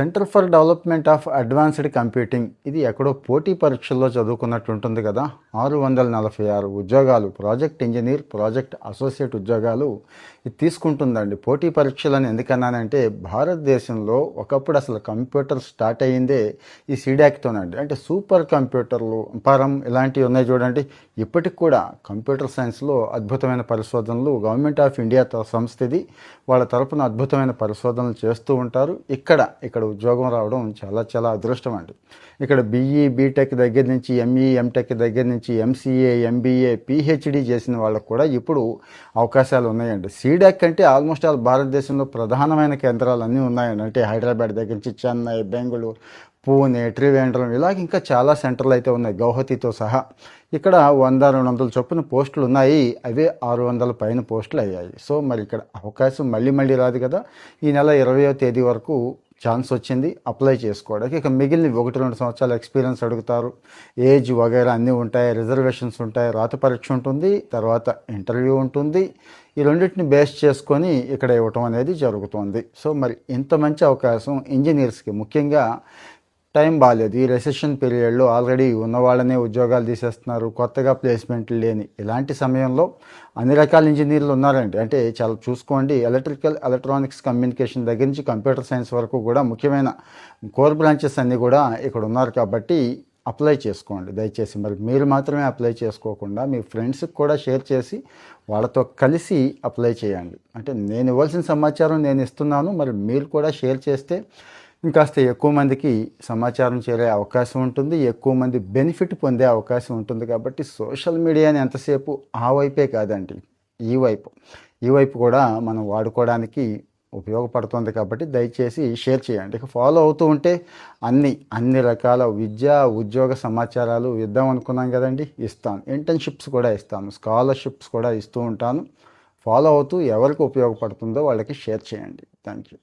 Centre for development of advanced computing. ఇది ఎక్కడో పోటీ పరీక్షల్లో చదువుకున్నట్టు ఉంటుంది కదా. ఆరు వందల నలభై ఆరు ఉద్యోగాలు ప్రాజెక్ట్ ఇంజనీర్ ప్రాజెక్ట్ అసోసియేట్ ఉద్యోగాలు ఇది తీసుకుంటుందండి. పోటీ పరీక్షలను ఎందుకన్నానంటే భారతదేశంలో ఒకప్పుడు అసలు కంప్యూటర్ స్టార్ట్ అయ్యిందే ఈ సీడాక్తోనండి. అంటే సూపర్ కంప్యూటర్లు పరం ఇలాంటివి ఉన్నాయి చూడండి. ఇప్పటికి కూడా కంప్యూటర్ సైన్స్లో అద్భుతమైన పరిశోధనలు గవర్నమెంట్ ఆఫ్ ఇండియా త- సంస్థ ఇది వాళ్ళ తరపున అద్భుతమైన పరిశోధనలు చేస్తూ ఉంటారు. ఇక్కడ ఇక్కడ ఉద్యోగం రావడం చాలా చాలా అదృష్టం అండి. ఇక్కడ బీఈ బీటెక్ దగ్గర నుంచి ఎంఈ ఎంటెక్ దగ్గర నుంచి ఎంసీఏ ఎంబీఏ పిహెచ్డి చేసిన వాళ్ళకు కూడా ఇప్పుడు అవకాశాలు ఉన్నాయండి. సీడెక్ అంటే ఆల్మోస్ట్ ఆల్ భారతదేశంలో ప్రధానమైన కేంద్రాలు అన్నీ ఉన్నాయండి. అంటే హైదరాబాద్ దగ్గర నుంచి చెన్నై బెంగళూరు పూణే త్రివేంద్రం ఇలాగ ఇంకా చాలా సెంటర్లు అయితే ఉన్నాయి. గౌహతితో సహా ఇక్కడ వంద రెండు వందల చొప్పున పోస్టులు ఉన్నాయి. అవే ఆరు వందల పైన పోస్టులు అయ్యాయి. సో మరి ఇక్కడ అవకాశం మళ్ళీ మళ్ళీ రాదు కదా. ఈ నెల ఇరవయో తేదీ వరకు ఛాన్స్ వచ్చింది అప్లై చేసుకోవడానికి. ఇక మిగిలిన ఒకటి రెండు సంవత్సరాల ఎక్స్పీరియన్స్ అడుగుతారు. ఏజ్ వగైరా అన్నీ ఉంటాయి రిజర్వేషన్స్ ఉంటాయి రాత పరీక్ష ఉంటుంది తర్వాత ఇంటర్వ్యూ ఉంటుంది. ఈ రెండింటిని బేస్ చేసుకొని ఇక్కడ ఇవ్వటం అనేది జరుగుతుంది. సో మరి ఇంత మంచి అవకాశం ఇంజనీర్స్కి ముఖ్యంగా టైం బాగాలేదు ఈ రెసెషన్ పీరియడ్లో ఆల్రెడీ ఉన్న వాళ్ళనే ఉద్యోగాలు తీసేస్తున్నారు. కొత్తగా ప్లేస్మెంట్లు లేని ఇలాంటి సమయంలో అన్ని రకాల ఇంజనీర్లు ఉన్నారండి. అంటే చాలా చూసుకోండి ఎలక్ట్రికల్ ఎలక్ట్రానిక్స్ కమ్యూనికేషన్ దగ్గర నుంచి కంప్యూటర్ సైన్స్ వరకు కూడా ముఖ్యమైన కోర్ బ్రాంచెస్ అన్నీ కూడా ఇక్కడ ఉన్నారు కాబట్టి అప్లై చేసుకోండి. దయచేసి మరి మీరు మాత్రమే అప్లై చేసుకోకుండా మీ ఫ్రెండ్స్కి కూడా షేర్ చేసి వాళ్ళతో కలిసి అప్లై చేయండి. అంటే నేను ఇవ్వాల్సిన సమాచారం నేను ఇస్తున్నాను. మరి మీరు కూడా షేర్ చేస్తే ఇంకాస్త ఎక్కువ మందికి సమాచారం చేరే అవకాశం ఉంటుంది ఎక్కువ మంది బెనిఫిట్ పొందే అవకాశం ఉంటుంది కాబట్టి సోషల్ మీడియాని ఎంతసేపు ఆ వైపే కాదండి ఈ వైపు. ఈ వైపు కూడా మనం వాడుకోవడానికి ఉపయోగపడుతుంది కాబట్టి దయచేసి షేర్ చేయండి. ఇక ఫాలో అవుతూ ఉంటే అన్ని అన్ని రకాల విద్యా ఉద్యోగ సమాచారాలు ఇద్దాం అనుకున్నాం కదండి ఇస్తాను. ఇంటర్న్షిప్స్ కూడా ఇస్తాను స్కాలర్షిప్స్ కూడా ఇస్తూ ఉంటాను. ఫాలో అవుతూ ఎవరికి ఉపయోగపడుతుందో వాళ్ళకి షేర్ చేయండి. Thank you